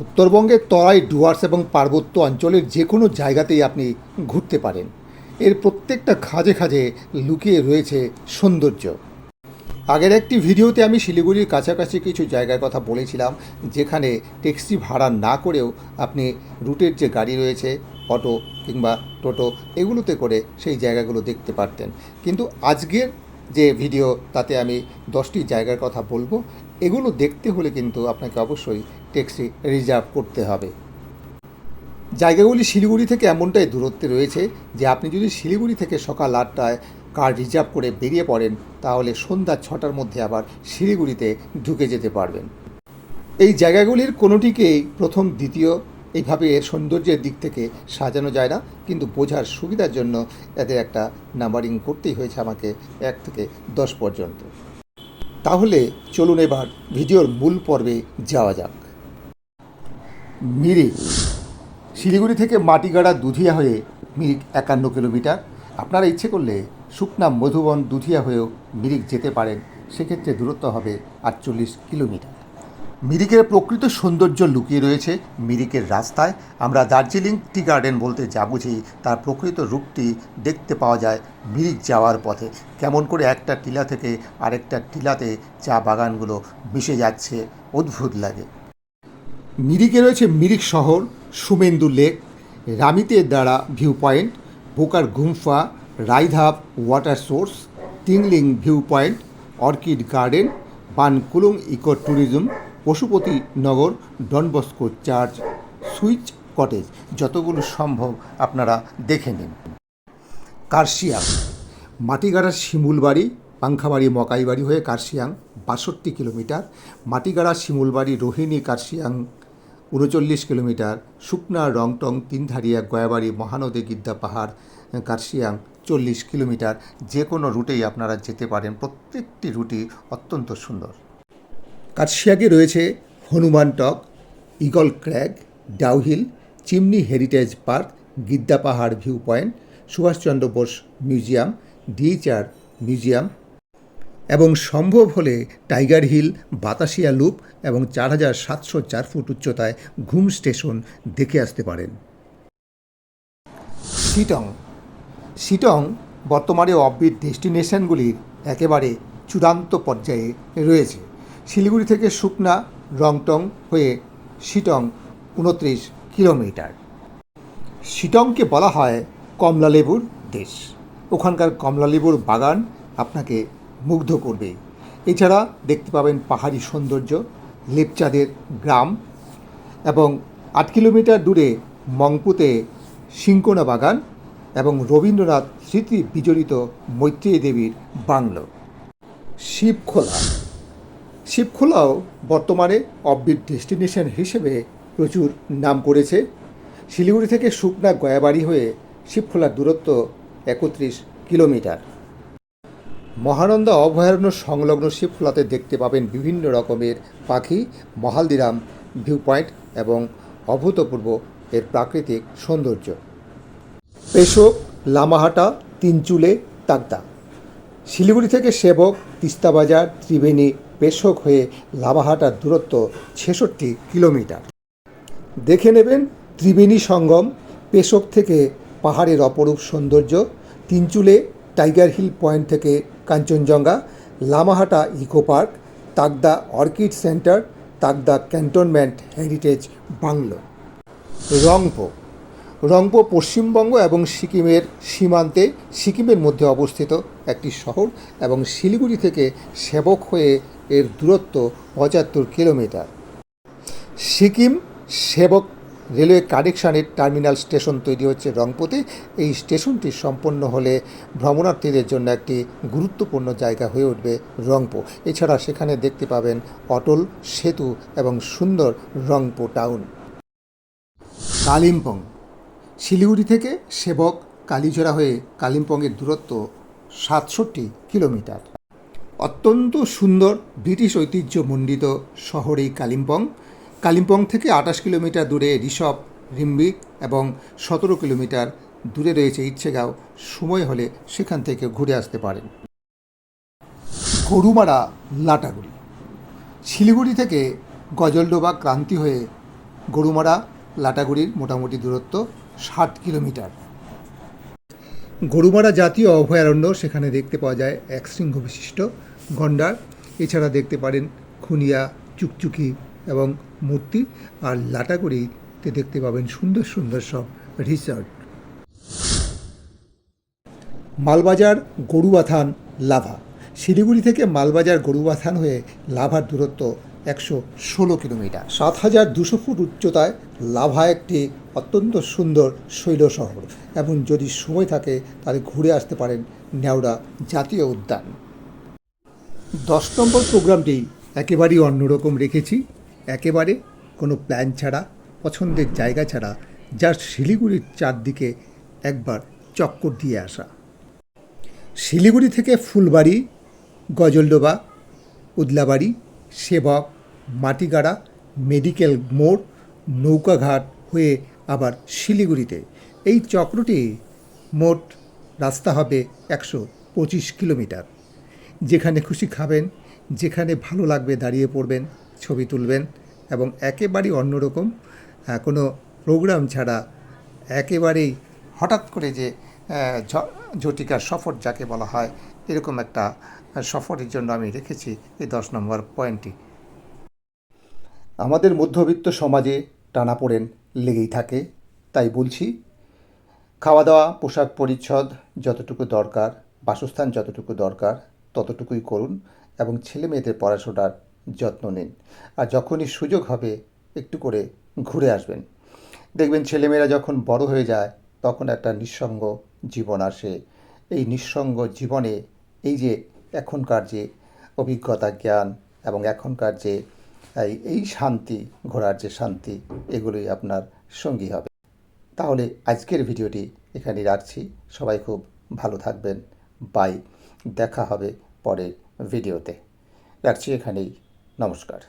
উত্তরবঙ্গের তরাই, ডুয়ার্স এবং পার্বত্য অঞ্চলের যে কোনো জায়গাতেই আপনি ঘুরতে পারেন। এর প্রত্যেকটা খাজে খাজে লুকিয়ে রয়েছে সৌন্দর্য। আগের একটি ভিডিওতে আমি শিলিগুড়ির কাছাকাছি কিছু জায়গার কথা বলেছিলাম, যেখানে ট্যাক্সি ভাড়া না করেও আপনি রুটের যে গাড়ি রয়েছে, অটো কিংবা টোটো, এগুলোতে করে সেই জায়গাগুলো দেখতে পারতেন। কিন্তু আজকের যে ভিডিও, তাতে আমি দশটি জায়গার কথা বলব। এগুলো দেখতে হলে কিন্তু আপনাকে অবশ্যই ট্যাক্সি রিজার্ভ করতে হবে। জায়গাগুলি শিলিগুড়ি থেকে এমনটাই দূরত্বে রয়েছে যে আপনি যদি শিলিগুড়ি থেকে সকাল আটটায় কার রিজার্ভ করে বেরিয়ে পড়েন, তাহলে সন্ধ্যা ছটার মধ্যে আবার শিলিগুড়িতে ঢুকে যেতে পারবেন। এই জায়গাগুলির কোনোটিকেই প্রথম, দ্বিতীয় এইভাবে এর সৌন্দর্যের দিক থেকে সাজানো যায় না, কিন্তু বোঝার সুবিধার জন্য এদের একটা নাম্বারিং করতেই হয়েছে আমাকে এক থেকে দশ পর্যন্ত। তাহলে চলুন এবার ভিডিওর মূল পর্বে যাওয়া যাক। মিরিক, শিলিগুড়ি থেকে মাটিগাড়া দুধিয়া হয়ে মিরিক একান্ন কিলোমিটার। আপনারা ইচ্ছে করলে শুকনা মধুবন দুধিয়া হয়েও মিরিক যেতে পারেন। সেক্ষেত্রে দূরত্ব হবে আটচল্লিশ কিলোমিটার। মিরিকের প্রকৃত সৌন্দর্য লুকিয়ে রয়েছে মিরিকের রাস্তায়। আমরা দার্জিলিং টি গার্ডেন বলতে যা বুঝি, তার প্রকৃত রূপটি দেখতে পাওয়া যায় মিরিক যাওয়ার পথে। কেমন করে একটা টিলা থেকে আরেকটা টিলাতে চা বাগানগুলো মিশে যাচ্ছে, অদ্ভুত লাগে। মিরিকে রয়েছে মিরিক শহর, সুমেন্দু লেক, রামিতে দ্বারা view point Bokar Gumpha, Raidhap water source Tingling view point orchid garden, Bankulung eco tourism Pashupati Nagar Don Bosco church Swiss cottage, যতগুলো সম্ভব আপনারা দেখে নিন। কার্শিয়াং, মাটিগাড়ার শিমুলবাড়ি পাংখাবাড়ি মকাইবাড়ি হয়ে কার্শিয়াং, বাষট্টি কিলোমিটার। মাটিগাড়া শিমুলবাড়ি রোহিণী কার্শিয়াং, উনচল্লিশ কিলোমিটার। শুকনা রংটং, তিনধারিয়া গয়াবাড়ি, মহানদী, গিদ্দা পাহাড়, কার্শিয়াং, চল্লিশ কিলোমিটার। যে কোনো রুটেই আপনারা যেতে পারেন। প্রত্যেকটি রুটই অত্যন্ত সুন্দর। কার্শিয়াগে রয়েছে Hanuman Tok, eagle crag Dow Hill chimney heritage park, Giddha Pahar view point Subhash Chandra Bose museum DHR museum এবং সম্ভব হলে টাইগার হিল, বাতাসিয়া লুপ এবং চার হাজার সাতশো চার ফুট উচ্চতায় ঘুম স্টেশন দেখে আসতে পারেন। শিটং। শিটং বর্তমানে অফবিট ডেস্টিনেশনগুলির একেবারে চূড়ান্ত পর্যায়ে রয়েছে। শিলিগুড়ি থেকে শুকনা রংটং হয়ে শিটং উনত্রিশ কিলোমিটার। শিটংকে বলা হয় কমলালেবুর দেশ। ওখানকার কমলালেবুর বাগান আপনাকে মুগ্ধ করবে। এছাড়া দেখতে পাবেন পাহাড়ি সৌন্দর্য, লেপচাঁদের গ্রাম এবং আট কিলোমিটার দূরে মংপুতে সিংকোনা বাগান এবং রবীন্দ্রনাথ স্মৃতি বিজড়িত মৈত্রেয়ী দেবীর বাংলো। শিবখোলা। শিবখোলাও বর্তমানে অফবিট ডেস্টিনেশন হিসেবে প্রচুর নাম করেছে। শিলিগুড়ি থেকে শুকনা গয়াবাড়ি হয়ে শিবখোলার দূরত্ব একত্রিশ কিলোমিটার। মহানন্দা অভয়ারণ্য সংলগ্ন শিবখোলাতে দেখতে পাবেন বিভিন্ন রকমের পাখি, মহালদিরাম ভিউ পয়েন্ট এবং অভূতপূর্ব এর প্রাকৃতিক সৌন্দর্য। পেশোক লামাহাটা, তিনচুলে, তাগদা। শিলিগুড়ি থেকে সেবক তিস্তাবাজার ত্রিবেণী পেশোক হয়ে লামাহাটার দূরত্ব ছেষট্টি কিলোমিটার। দেখে নেবেন ত্রিবেণী সঙ্গম, পেশক থেকে পাহাড়ের অপরূপ সৌন্দর্য, তিনচুলে টাইগার হিল পয়েন্ট থেকে Kanchenjunga, Lamahatta eco park, Tagda orchid centre, Tagda cantonment heritage bungalow. Rangpo Rangpo Paschimbanga এবং সিকিমের সীমান্তে, সিকিমের মধ্যে অবস্থিত একটি শহর এবং শিলিগুড়ি থেকে সেবক হয়ে এর দূরত্ব পঁচাত্তর কিলোমিটার। সিকিম সেবক রেলওয়ে কানেকশানের টার্মিনাল স্টেশন তৈরি হচ্ছে রংপুতে এই স্টেশনটি সম্পন্ন হলে ভ্রমণার্থীদের জন্য একটি গুরুত্বপূর্ণ জায়গা হয়ে উঠবে রংপো এছাড়া সেখানে দেখতে পাবেন অটল সেতু এবং সুন্দর রংপো টাউন। কালিম্পং। শিলিগুড়ি থেকে সেবক কালীঝোড়া হয়ে কালিম্পংয়ের দূরত্ব সাতষট্টি কিলোমিটার। অত্যন্ত সুন্দর ব্রিটিশ ঐতিহ্যমণ্ডিত শহর এই কালিম্পং। কালিম্পং থেকে আঠাশ কিলোমিটার দূরে ঋষভ রিম্বিক এবং সতেরো কিলোমিটার দূরে রয়েছে ইচ্ছেগাঁও। সময় হলে সেখান থেকে ঘুরে আসতে পারেন। গরুমারা লাটাগুড়ি। শিলিগুড়ি থেকে গজলডোবা ক্রান্তি হয়ে গরুমারা লাটাগুড়ির মোটামুটি দূরত্ব ষাট কিলোমিটার। গরুমারা জাতীয় অভয়ারণ্য সেখানে দেখতে পাওয়া যায় এক শৃঙ্গ বিশিষ্ট গন্ডার। এছাড়া দেখতে পারেন খুনিয়া, চুকচুকি এবং মূর্তি। আর লাটাগুড়িতে দেখতে পাবেন সুন্দর সুন্দর সব রিসর্ট মালবাজার গরুবাথান লাভা। শিলিগুড়ি থেকে মালবাজার গরুবাথান হয়ে লাভার দূরত্ব একশো ষোলো কিলোমিটার। সাত হাজার দুশো ফুট উচ্চতায় লাভা একটি অত্যন্ত সুন্দর শৈল শহর। এবং যদি সময় থাকে তাহলে ঘুরে আসতে পারেন নেওড়া জাতীয় উদ্যান। দশ নম্বর প্রোগ্রামটি একেবারেই অন্যরকম রেখেছি। একেবারে কোনো প্ল্যান ছাড়া, পছন্দের জায়গা ছাড়া, যার শিলিগুড়ির চারদিকে একবার চক্কর দিয়ে আসা। শিলিগুড়ি থেকে ফুলবাড়ি, গজলডোবা, উদলাবাড়ি, সেবক, মাটিগাড়া, মেডিকেল মোড়, নৌকাঘাট হয়ে আবার শিলিগুড়িতে। এই চক্রটি মোট রাস্তা হবে একশো পঁচিশ কিলোমিটার। যেখানে খুশি খাবেন, যেখানে ভালো লাগবে দাঁড়িয়ে পড়বেন, ছবি তুলবেন এবং একেবারেই অন্যরকম কোনো প্রোগ্রাম ছাড়া একেবারেই হঠাৎ করে যে ঝটিকার সফর যাকে বলা হয়, এরকম একটা সফরের জন্য আমি রেখেছি এই দশ নম্বর পয়েন্টটি আমাদের মধ্যবিত্ত সমাজে টানাপোড়েন লেগেই থাকে, তাই বলছি খাওয়া দাওয়া পোশাক পরিচ্ছদ যতটুকু দরকার, বাসস্থান যতটুকু দরকার ততটুকুই করুন এবং ছেলে মেয়েদের পড়াশোনার যত্ন নিন। আর যখনই সুযোগ হবে, একটু করে ঘুরে আসবেন। দেখবেন ছেলেমেয়েরা যখন বড় হয়ে যায়, তখন একটা নিঃসঙ্গ জীবন আসে। এই নিঃসঙ্গ জীবনে এই যে এখনকার যে অভিজ্ঞতা, জ্ঞান এবং এখনকার যে এই শান্তি, ঘোরার যে শান্তি, এগুলোই আপনার সঙ্গী হবে। তাহলে আজকের ভিডিওটি এখানে রাখছি। সবাই খুব ভালো থাকবেন। বাই। দেখা হবে পরের ভিডিওতে। রাখছি এখানেই। নমস্কার।